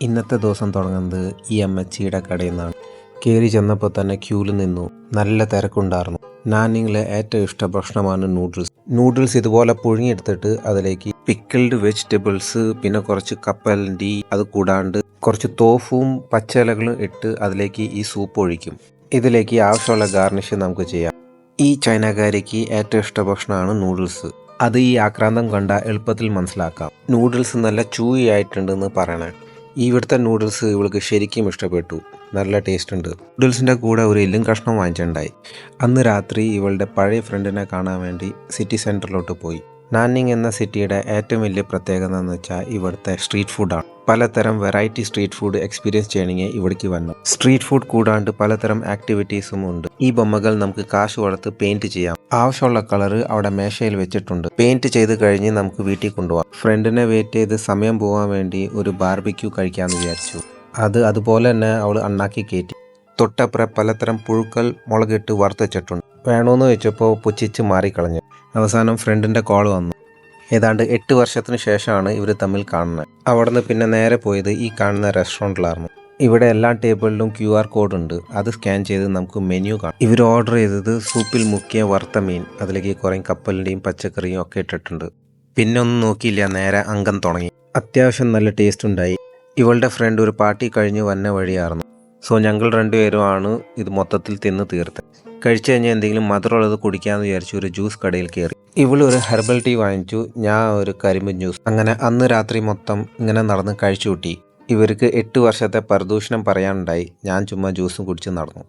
ഇന്നത്തെ ദിവസം തുടങ്ങുന്നത് ഈ അമ്മച്ചിയുടെ കടയിൽ നിന്നാണ്. കയറി ചെന്നപ്പോൾ തന്നെ ക്യൂവിൽ നിന്നു. നല്ല തിരക്കുണ്ടായിരുന്നു. ഞാൻ നിങ്ങളെ ഏറ്റവും ഇഷ്ട ഭക്ഷണമാണ് നൂഡിൽസ്. നൂഡിൽസ് ഇതുപോലെ പുഴുങ്ങിയെടുത്തിട്ട് അതിലേക്ക് പിക്കിൾഡ് വെജിറ്റബിൾസ് പിന്നെ കുറച്ച് കപ്പലണ്ടി അത് കൂടാണ്ട് കുറച്ച് തോഫും പച്ചിലകളും ഇട്ട് അതിലേക്ക് ഈ സൂപ്പ് ഒഴിക്കും. ഇതിലേക്ക് ആവശ്യമുള്ള ഗാർണിഷ് നമുക്ക് ചെയ്യാം. ഈ ചൈനക്കാരിക്ക് ഏറ്റവും ഇഷ്ട ഭക്ഷണമാണ് നൂഡിൽസ്. അത് ഈ ആക്രാന്തം കണ്ട എളുപ്പത്തിൽ മനസ്സിലാക്കാം. നൂഡിൽസ് നല്ല ചൂയി ആയിട്ടുണ്ടെന്ന് പറയണേ. ഇവിടുത്തെ നൂഡിൽസ് ഇവൾക്ക് ശരിക്കും ഇഷ്ടപ്പെട്ടു. നല്ല ടേസ്റ്റ് ഉണ്ട്. നൂഡിൽസിന്റെ കൂടെ ഒരു എല്ലും കഷ്ണം വാങ്ങിച്ചിട്ടുണ്ടായി. അന്ന് രാത്രി ഇവളുടെ പഴയ ഫ്രണ്ടിനെ കാണാൻ വേണ്ടി സിറ്റി സെന്ററിലോട്ട് പോയി. നാനിങ് എന്ന സിറ്റിയുടെ ഏറ്റവും വലിയ പ്രത്യേകത എന്ന് വെച്ചാൽ ഇവിടുത്തെ സ്ട്രീറ്റ് ഫുഡാണ് പലതരം വെറൈറ്റി സ്ട്രീറ്റ് ഫുഡ് എക്സ്പീരിയൻസ് ചെയ്യണമെങ്കിൽ ഇവിടേക്ക് വന്നു. സ്ട്രീറ്റ് ഫുഡ് കൂടാണ്ട് പലതരം ആക്ടിവിറ്റീസും ഉണ്ട്. ഈ ബൊമ്മകൾ നമുക്ക് കാശ് കൊടുത്ത് പെയിന്റ് ചെയ്യാം. ആവശ്യമുള്ള കളർ അവിടെ മേശയിൽ വെച്ചിട്ടുണ്ട്. പെയിന്റ് ചെയ്ത് കഴിഞ്ഞ് നമുക്ക് വീട്ടിൽ കൊണ്ടുപോകാം ഫ്രണ്ടിനെ വെയിറ്റ് ചെയ്ത് സമയം പോകാൻ വേണ്ടി ഒരു ബാർബിക്യൂ കഴിക്കാമെന്ന് വിചാരിച്ചു. അത് അതുപോലെ തന്നെ അവൾ അണ്ണാക്കി കയറ്റി. തൊട്ടപ്പുറ പലതരം പുഴുക്കൾ മുളകിട്ട് വറുത്തുവച്ചിട്ടുണ്ട് വേണമെന്ന് വെച്ചപ്പോൾ പുച്ഛിച്ച് മാറിക്കളഞ്ഞു. അവസാനം ഫ്രണ്ടിന്റെ കോൾ വന്നു. ഏതാണ്ട് എട്ട് വർഷത്തിന് ശേഷമാണ് ഇവർ തമ്മിൽ കാണുന്നത്. അവിടെ നിന്ന് പിന്നെ നേരെ പോയത് ഈ കാണുന്ന റെസ്റ്റോറന്റിലായിരുന്നു ഇവിടെ എല്ലാ ടേബിളിലും ക്യു ആർ കോഡ് ഉണ്ട്. അത് സ്കാൻ ചെയ്ത് നമുക്ക് മെനു കാണാം. ഇവർ ഓർഡർ ചെയ്തത് സൂപ്പിൽ മുക്കിയ വറുത്ത മീൻ. അതിലേക്ക് കുറേ കപ്പലിന്റെയും പച്ചക്കറിയും ഒക്കെ ഇട്ടിട്ടുണ്ട്. പിന്നെ ഒന്നും നോക്കിയില്ല. നേരെ അംഗം തുടങ്ങി. അത്യാവശ്യം നല്ല ടേസ്റ്റ് ഉണ്ടായി. ഇവളുടെ ഫ്രണ്ട് ഒരു പാർട്ടി കഴിഞ്ഞ് വന്ന വഴിയായിരുന്നു. സോ ഞങ്ങൾ രണ്ടുപേരുമാണ് ഇത് മൊത്തത്തിൽ തിന്ന് തീർത്തത്. കഴിച്ചു കഴിഞ്ഞാൽ എന്തെങ്കിലും മധുരമുള്ളത് കുടിക്കാമെന്ന് വിചാരിച്ചു ഒരു ജ്യൂസ് കടയിൽ കയറി. ഇവളൊരു ഹെർബൽ ടീ വാങ്ങിച്ചു. ഞാൻ ഒരു കരിമ്പ് ജ്യൂസ്. അങ്ങനെ അന്ന് രാത്രി മൊത്തം ഇങ്ങനെ നടന്ന് കഴിച്ചു കൂട്ടി ഇവർക്ക് എട്ട് വർഷത്തെ പ്രദൂഷണം പറയാനുണ്ടായി. ഞാൻ ചുമ്മാ ജ്യൂസും കുടിച്ച് നടന്നു.